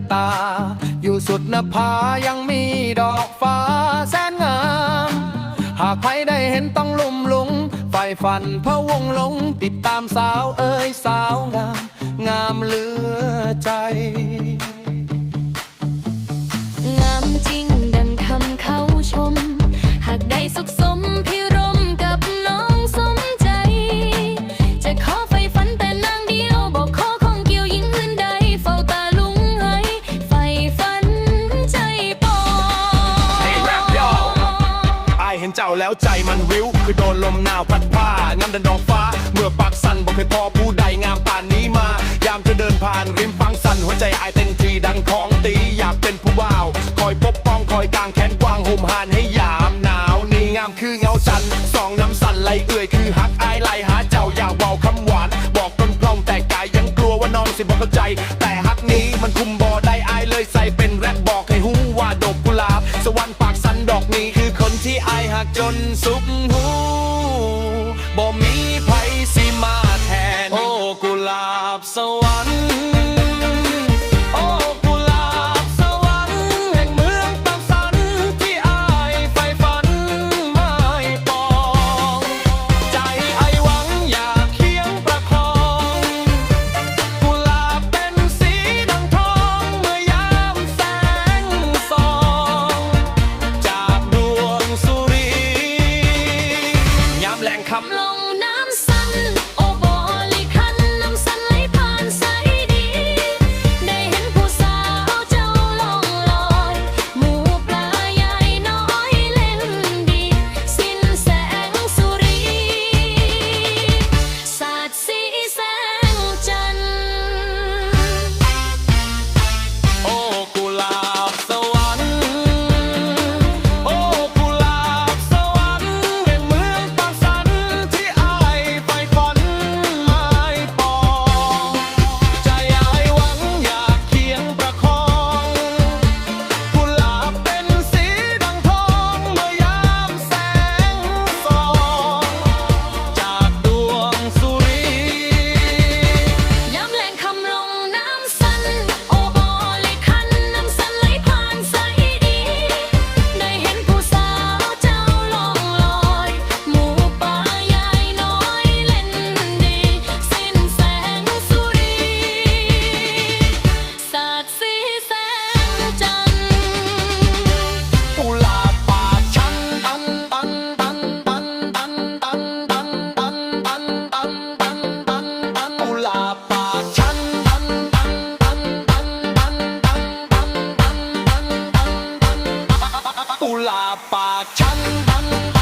อตา อยู่สุดนภายังมีดอกฟ้าแสนงาม หากใครได้เห็นต้องลุ่มหลุงไฟฝันพะวงลงติดตามสาวเอ้ยสาวงาม งามเหลือใจ จ้าแล้วใจมันวิว คือโดนลมหนาวพัดผ้างามดันดอกฟ้า เมื่อปากสั่นบอกเคยพอผู้ใดงามป่านนี้มา ยามจะเดินผ่านริมฟังสั่นหัวใจอายเต้นทีดังของตีอยากเป็นผู้ว่าว คอยปกป้องคอยกางแขนกว้างห่มหานให้ยามหนาวนี่งามคือเงาจันสองน้ำสั่นไหลเอื่อยคือฮักอายไหลหาเจ้าอยากเบาคำหวาน บอกตนพร่องแต่กายยังกลัวว่าน้องสิบอกเข้าใจ แต่ฮักนี้มันคุมบ่ได้อายเลยใส่ จนสุขหู come on. pa pa chan ban ba